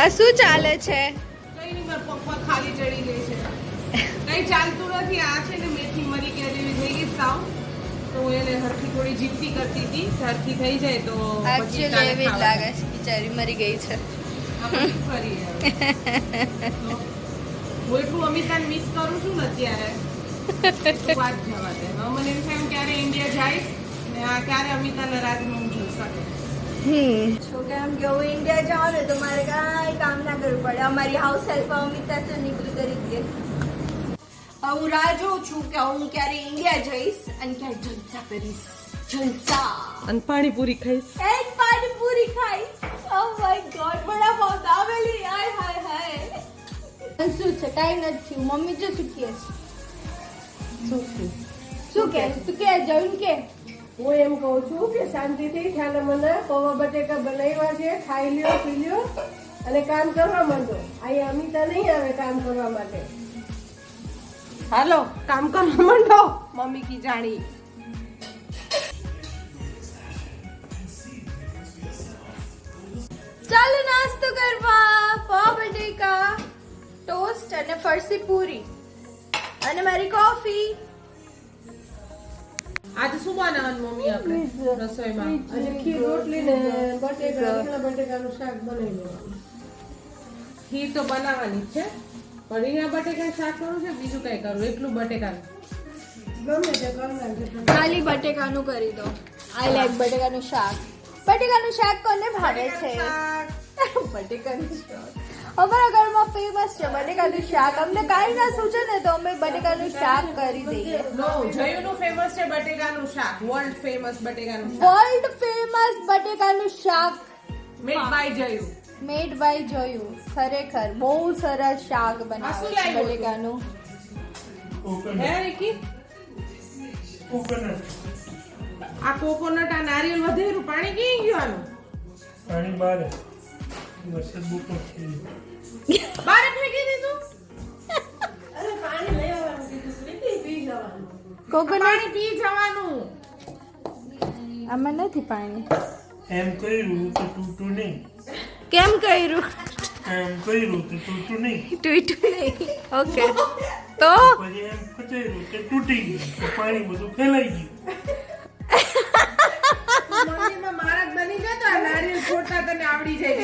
આ શું ચાલે છે? કઈ નહીં મારા પપ્પા ખાલી ચડી ગઈ છે. કઈ ચાલતું નથી આ છે ને મેથી મરી ગયા જેવી થઈ ગઈ સાવ. તો હું એને હરખી થોડી જીપતી કરતી હતી હરખી થઈ જાય તો કાલે એવી જ લાગે છે બિચારી મરી ગઈ છે. હું એટલું અમિતાને મિસ કરું છું ને અત્યારે વાત જવા દે. મને એમ થાય હું ક્યારે ઇન્ડિયા જઈશ ને આ ક્યારે અમિતાના રાજમાં હું જોઈ શકું કેમ કે હું ઇન્ડિયા જાઉં ને તો મારે કાંઈ કામ ના કરવું પડે. અમારી હાઉસ હેલ્પ અમિતા છે ને એ બધું કરી જ દે હવે હું રાહ જોઉં છું કે હું ક્યારે ઇન્ડિયા જઈશ અને ક્યારે જલસા કરીશ. જલસા. અને પાણીપુરી ખાઈશ. એક પાણીપુરી ખાઈશ. ઓ માય ગોડ બડા પાવ આવેલી. હાય હાય હાય. અને શું છે? કાંઈ નથી મમ્મી જો શું કહે છે. શું કહે? તું કે જઈને કે હું એમ કહું છું કે શાંતિથી ખ્યાલ મને પૌવા બટેકા બનાવ્યા છે, ખાઈ લ્યો, પી લ્યો અને કામ કરવા માંડો. અહીં અમિતા નહીં આવે કામ કરવા માટે. હાલો, કામ કરવા માંડો, મમ્મી કી જાણી. ચાલો નાસ્તો કરવા પૌ બટેકા, ટોસ્ટ અને ફરસી પૂરી. અને મારી કોફી. આજે શું બનાવવાનું મમ્મી આપણે રસોઈમાં. આજે ખીર રોટલી ને બટેકા રીંગણા બટેકાનું શાક બનાવી લેવાનું ખીર તો બનાવવાની જ છે પણ રીંગણા બટેકા શાક કરવું છે બીજું કઈ કરવું એટલું બટેકાનું. ગમે તે ખાલી બટેકાનું કરી દો. આઈ લાઈક બટેકાનું શાક. બટેકાનું શાક કોને ભાવે છે? બટેકાનું શાક. અમારા ઘરમાં ફેમસ છે બટેકાનું શાક. અમને કાંઈ ના સૂચે ને તો અમે બટેકાનું શાક કરી દઈએ. જયુનું ફેમસ છે બટેકાનું શાક. વર્લ્ડ ફેમસ બટેકાનું વર્લ્ડ ફેમસ બટેકાનું શાક. Made by Jayu. Made by Jayu. ખરેખર બહુ સરસ શાક બનાવે શું છે બટેકાનું. હે રિકી? આ કોકોનટ આ નારિયેલ વધેરું પાણી કઈ ગયું આનું? પાણી બારે વરસાદ બહુ પડશે બારે ફેંકી દીધું? અરે પાણી લઈ આવવાનું કીધું પી જવાનું. કોકોનટ? પાણી પી જવાનું. આમાં નથી પાણી. એમ કર્યું તો તૂટું નહીં. કેમ કર્યું? એમ કર્યું તો તૂટું નહીં. ટ્વીટ નહીં. ઓકે. તો? પછી એમ ફચાયું કે તૂટી ગયું પાણી બધું ફેલાઈ ગયું. મમ્મીમાં મારા જ બની ગયો તો નારિયેળ ફોડતા તને આવડી જાય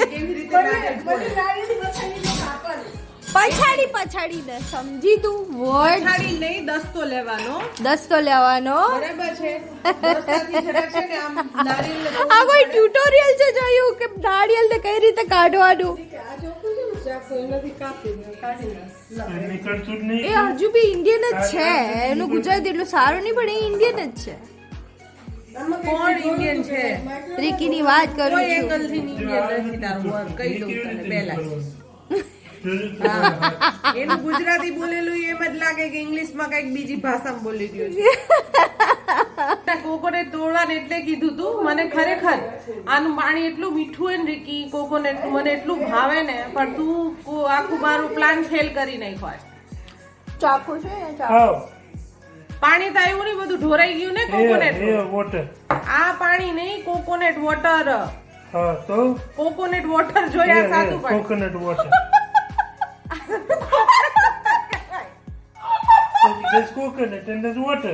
પછાડી પછાડી દે સમજી તું. વર્ડ પછાડી નહીં દસ્તો લેવાનો. દસ્તો લેવાનો. બરાબર છે. આ કોઈ ટ્યુટોરિયલ છે જોયું કે નારિયેલ ને કઈ રીતે કાઢવાનું? તો તો એ હજુ બી ઇન્ડિયન જ છે. એનું ગુજરાતી એટલું સારું નહીં પણ એ ઇન્ડિયન જ છે. કોણ ઇન્ડિયન છે? રિકીની વાત કરું છું. એંગલથી ઇન્ડિયન નથી તારું વર્ક કહી દઉં તને પહેલા એનું ગુજરાતી બોલેલું એમ જ લાગે કે ઇંગ્લિશમાં કંઈક બીજી ભાષામાં બોલી ગયું છે. કોકોનટ તોડવાને એટલે કીધું તું? મને ખરેખર આનું પાણી એટલું મીઠું હોય ને રીકી કોકોનટ મને એટલું ભાવે ને પણ તું આખું મારું પ્લાન ફેલ કરી નાખ્યો ચાકુ છે ચાકુ? પાણી તો આવ્યું નહીં બધું ઢોરાઈ ગયું ને કોકોનેટ કોકોનટ વોટર આ પાણી નહીં કોકોનટ વોટર હા તો? કોકોનટ વોટર જોયા સાદું પાણી. Coconut water There's coconut and there's water.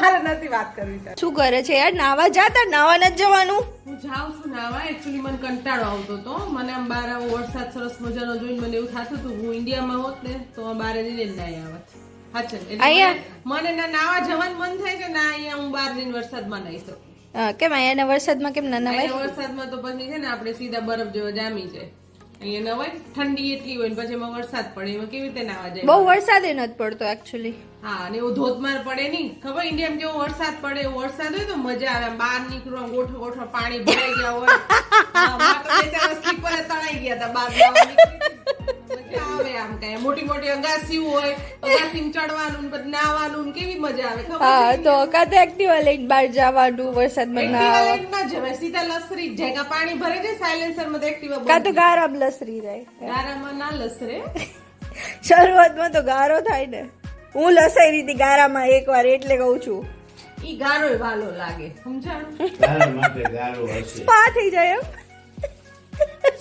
મારે નથી વાત કરવી શું કરે છે યાર? નાવા જાતા નાવા નથી જવાનું. હું જાઉં છું નાવા. એકચ્યુઅલી મને કંટાળો આવતો હતો. મને આમ બાર આવો વરસાદ સરસ મજાનો જોઈને મને એવું થતું હતું હું ઇન્ડિયામાં હોત ને તો આ બારે જઈને જ નાઈ આવત. અહીંયા? મને- મને ના નાવા જવાનું મન થાય છે ના અહીંયા હું બહાર જઈને વરસાદમાં નાઈ શકું. હા, કેમ? અહીંયા વરસાદમાં કેમ ના નવાય? વરસાદમાં તો પછી છે ને આપણે સીધા બરફ જેવો જામી જાય. અહીંયા નવાય ઠંડી એટલી હોય પછી એમાં વરસાદ પડે એમાં કેવી રીતે નાવા જાય? બહુ વરસાદે નથી પડતો એકચ્યુઅલી હા અને એવું ધોધમાર પડે નહીં. ખબર ઇન્ડિયામાં કેવો વરસાદ પડે એવો વરસાદ હોય તો મજા આવે. બહાર નીકળવા ગોઠો ગોઠો પાણી ભરાઈ ગયા હોય. સ્લીપરે તણાઈ ગયા હતા બહાર કાંઈ મોટી મોટી અગાસી હોય અગાસી ચડવાનું ને નાવાનું નાહવાનું કેવી મજા આવે ખબર હા તો કાં તો એક્ટિવા લઈને બહાર જવાનું વરસાદમાં ના ના જવાય સીધા લસરી જ જાય કાં પાણી ભરે છે સાયલેન્સરમાં એક્ટિવા કાં તો ગારામાં લસરી જાય. ગારામાં ના લસરે. શરૂઆતમાં તો ગારો થાય ને. હું લસાઈ હતી ગારામાં એકવાર એટલે કહું છું. ઈ ગારો વાલો લાગે સમજાણું? પા થઈ જાય એમ.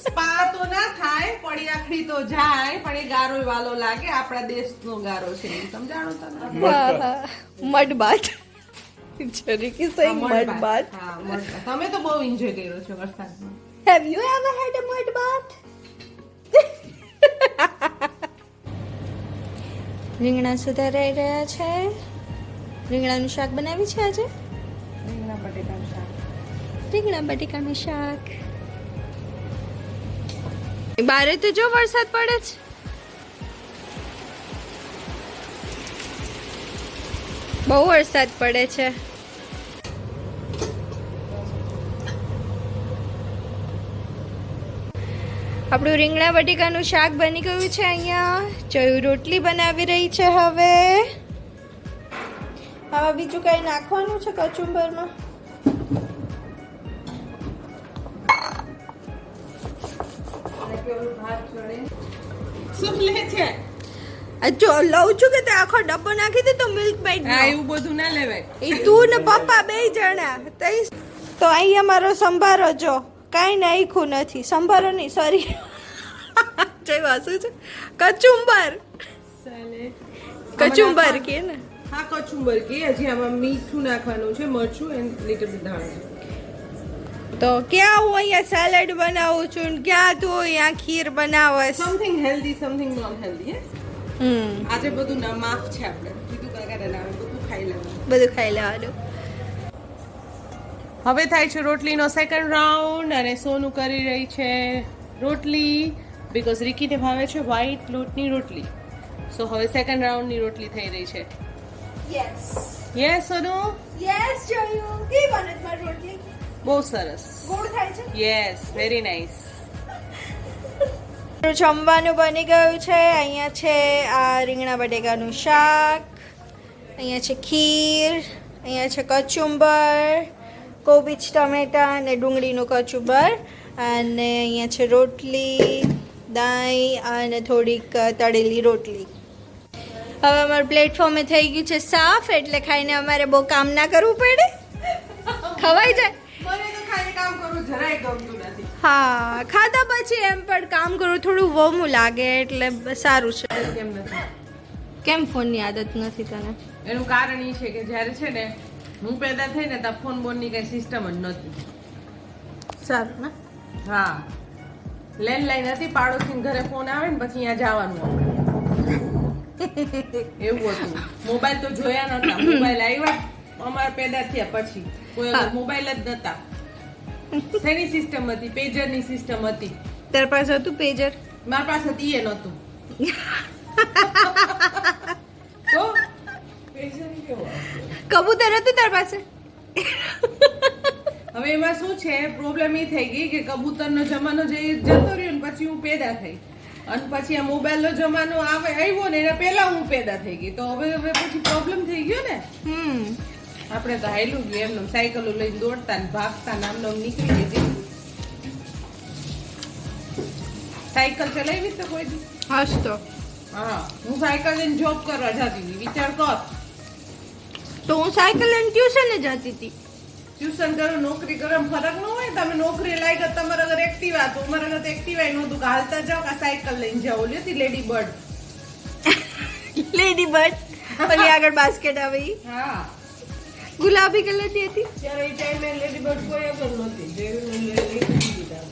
સ્પા તો ના થાય પડી આખડી તો જાય પણ એ ગારો વાલો લાગે. આપણા દેશનો ગારો છે સમજાણો તમે? મડ બાત જરીકી સહી મડ બાત. તમે તો બહુ એન્જોય કર્યો છો વરસાદમાં. Have you ever had a mud bath રીંગણા સુધારાઈ રહ્યા છે. રીંગણાનું શાક બનાવી છે આજે? રીંગણા બટેકાનું શાક. રીંગણા બટેકાનું શાક. બારે તો જો વરસાદ પડે છે બહુ વરસાદ પડે છે. આપણું રીંગણા બટેકાનું શાક બની ગયું છે અહીંયા. ચયું રોટલી બનાવી રહી છે હવે. આમાં બીજું કઈ નાખવાનું છે કચુંબરમાં? શું લે છે. જો લઉં છું કે તે આખો ડબ્બો નાખી દે તો મિલ્ક મેડ હા એવું બધું ના લેવાય. એ તું ને પપ્પા બે જણા. તઈ તો અહીંયા મારો સંભારો જો. કાંઈ નાખ્યું નથી. સંભારો નહીં સોરી જય વાસુ છે. કચુંબર. કચુંબર કે ને? હા કચુંબર કે. હજી આમાં મીઠું નાખવાનું છે મરચું એન્ડ લીટર ધાણા. તો ક્યાં હું અહીંયા સેલેડ બનાવું છું ને ક્યાં તું અહીંયા ખીર બનાવે something healthy something non healthy hmm. આજે બધું ના માફ છે આપણે. કીધું કાકા ના બધું ખાઈ લેવાનું. બધું ખાઈ લેવાનું. હવે થાય છે રોટલીનો સેકન્ડ રાઉન્ડ અને સોનું કરી રહી છે રોટલી બિકોઝ રિકીને ભાવે છે વ્હાઈટ લોટની રોટલી. સો હવે સેકન્ડ રાઉન્ડની રોટલી થઈ રહી છે. યસ યસ સોનું? યસ જોયું. કે બનત રોટલી? બહુ સરસ. ગોળ થાય છે? યસ વેરી નાઇસ જમવાનું બની ગયું છે. અહીંયા છે આ રીંગણા બટેકાનું શાક અહીંયા છે ખીર અહીંયા છે કચુંબર કોબીજ ટમેટા અને ડુંગળીનું કચુંબર અને અહીંયા છે રોટલી દાઈ અને થોડીક તળેલી રોટલી. હવે અમારું પ્લેટફોર્મે થઈ ગયું છે સાફ એટલે ખાઈને અમારે બહુ કામ ના કરવું પડે. ખવાઈ જાય. હા ખાધા પછી એમ પણ કામ કરવું થોડું વમું લાગે એટલે સારું છે. કેમ નથી? કેમ ફોનની આદત નથી તને? એનું કારણ એ છે કે જ્યારે છે ને હું પેદા થઈ ને ત્યાં ફોન બોનની કઈ સિસ્ટમ જ નહોતી. સારું ને? હા. લેન્ડલાઈન હતી પાડોશી ઘરે ફોન આવે ને પછી અહીંયા જવાનું એવું હતું. મોબાઈલ તો જોયા નતા. મોબાઈલ આવ્યા અમારે પેદા થયા પછી. કોઈ. મોબાઈલ જ નતા. શેની સિસ્ટમ હતી? પેજરની સિસ્ટમ હતી. તાર પાસે હતું પેજર માર પાસે હતી એ નહોતું. તો? પેજર કબૂતર હતું તાર પાસે? હવે એમાં શું છે? પ્રોબ્લેમ એ થઈ ગઈ કે કબૂતરનો જમાનો જે જતો રહ્યો ને પછી હું પેદા થઈ. અને પછી આ મોબાઈલનો જમાનો આવે આવ્યો ને એના પહેલા હું પેદા થઈ ગઈ. તો હવે હવે પછી પ્રોબ્લેમ થઈ ગયો ને? હમ. આપણે તો હાયલું ગયું એમનું સાયકલો લઈને દોડતા ને ભાગતા ને આમ નીકળી દીધી સાયકલ ચલાવી તો કોઈ દી? હસ તો. હા હું સાયકલ લઈને જોબ કરવા જતી હતી. વિચાર કર. તો હું સાયકલ લઈને ટ્યુશને જતી હતી. ટ્યુશન કરો નોકરી કરો ફરક ન હોય તમે નોકરી લાગી તમારા અગર એક્ટિવા તો અમારા અગર એક્ટિવા નહોતું કે હાલતા જાઓ કે સાયકલ લઈને જાઓ. ઓલી હતી લેડી બર્ડ લેડી બર્ડ પછી આગળ બાસ્કેટ આવે હા. ગુલાબી કલરની હતી? ત્યારે એ ટાઈમે લેડી બર્ડ કોઈ અગર નહોતી. જે લઈ દીધા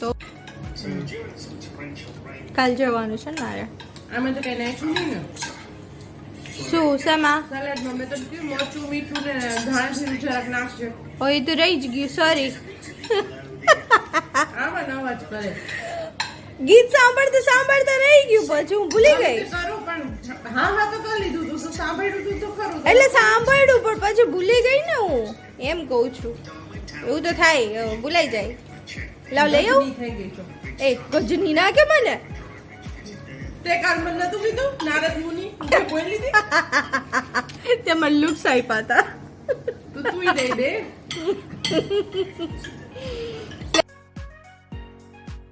તો કાલ જવાનું છે ને મારે. આમે તો કઈ નાખ્યું નહીં ને. શું શેમાં? સલાડમાં. મેં તો કીધું મીઠું ને ધાણા જરાક નાખજો. ઓ એ તો રહી જ ગયું સોરી આવા અવાજ કરે. ગીત સાંભળતા સાંભળતા રહી ગયું પછી હું ભૂલી ગઈ. કરું પણ હા હા તો કરી લીધું તો. સાંભળ્યું તો ખરું. એટલે સાંભળ્યું પણ પછી ભૂલી ગઈ ને હું. એમ કહું છું. એવું તો થાય ભૂલાઈ જાય. લાવ લઈ આવું. એ ગજની ના કે મને? તે કાલ મને નતું કીધું? નારદ મુનિ તે બોલી લીધી તે મને લુક્સ આપ્યા હતા. તો તું દે દે.